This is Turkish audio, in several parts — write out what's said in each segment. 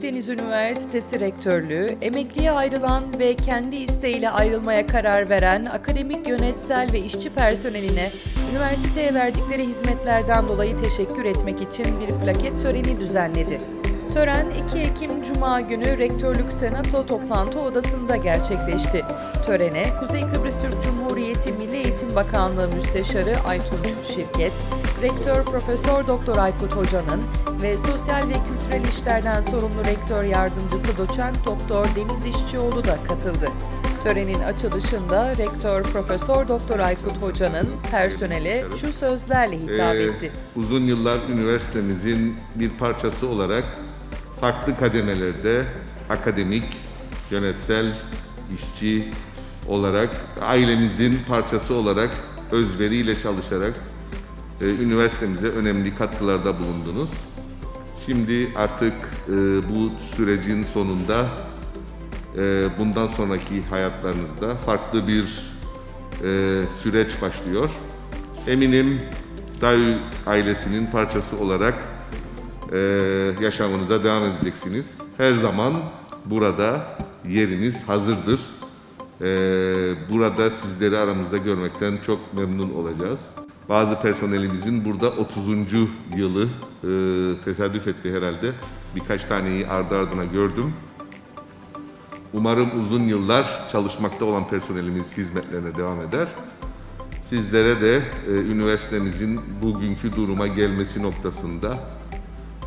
Akdeniz Üniversitesi Rektörlüğü, emekliye ayrılan ve kendi isteğiyle ayrılmaya karar veren akademik, yönetsel ve işçi personeline üniversiteye verdikleri hizmetlerden dolayı teşekkür etmek için bir plaket töreni düzenledi. Tören 2 Ekim Cuma günü Rektörlük Senato toplantı odasında gerçekleşti. Törene Kuzey Kıbrıs Türk Cumhuriyeti Milli Eğitim Bakanlığı Müsteşarı Aytun Şirket, Rektör Profesör Doktor Aykut Hoca'nın ve Sosyal ve Kültürel İşlerden sorumlu Rektör Yardımcısı Doçent Doktor Deniz İşçioğlu da katıldı. Törenin açılışında Rektör Profesör Doktor Aykut Hoca'nın personele şu sözlerle hitap Ee, etti. uzun yıllar üniversitemizin bir parçası olarak farklı kademelerde akademik, yönetsel, işçi olarak, ailemizin parçası olarak özveriyle çalışarak e, üniversitemize önemli katkılarda bulundunuz. Şimdi artık e, bu sürecin sonunda e, bundan sonraki hayatlarınızda farklı bir e, süreç başlıyor. Eminim Dayu ailesinin parçası olarak e, yaşamınıza devam edeceksiniz. Her zaman burada yeriniz hazırdır. E, burada sizleri aramızda görmekten çok memnun olacağız. Bazı personelimizin burada 30. yılı e, tesadüf etti herhalde. Birkaç taneyi ardı ardına gördüm. Umarım uzun yıllar çalışmakta olan personelimiz hizmetlerine devam eder. Sizlere de e, üniversitemizin bugünkü duruma gelmesi noktasında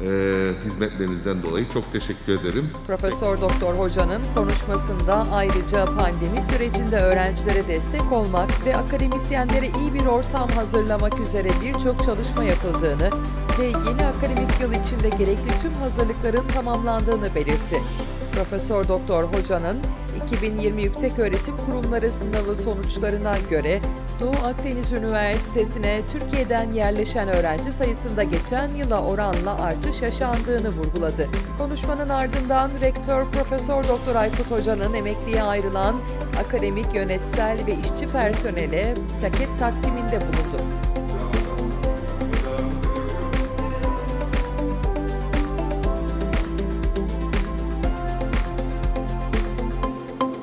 e, hizmetlerinizden dolayı çok teşekkür ederim. Profesör Doktor Hoca'nın konuşmasında ayrıca pandemi sürecinde öğrencilere destek olmak ve akademisyenlere iyi bir ortam hazırlamak üzere birçok çalışma yapıldığını ve yeni akademik yıl içinde gerekli tüm hazırlıkların tamamlandığını belirtti. Profesör Doktor Hoca'nın 2020 Yükseköğretim Kurumları sınavı sonuçlarına göre Doğu Akdeniz Üniversitesi'ne Türkiye'den yerleşen öğrenci sayısında geçen yıla oranla artış yaşandığını vurguladı. Konuşmanın ardından Rektör Profesör Doktor Aykut Hoca'nın emekliye ayrılan akademik, yönetsel ve işçi personele plaket takdiminde bulundu.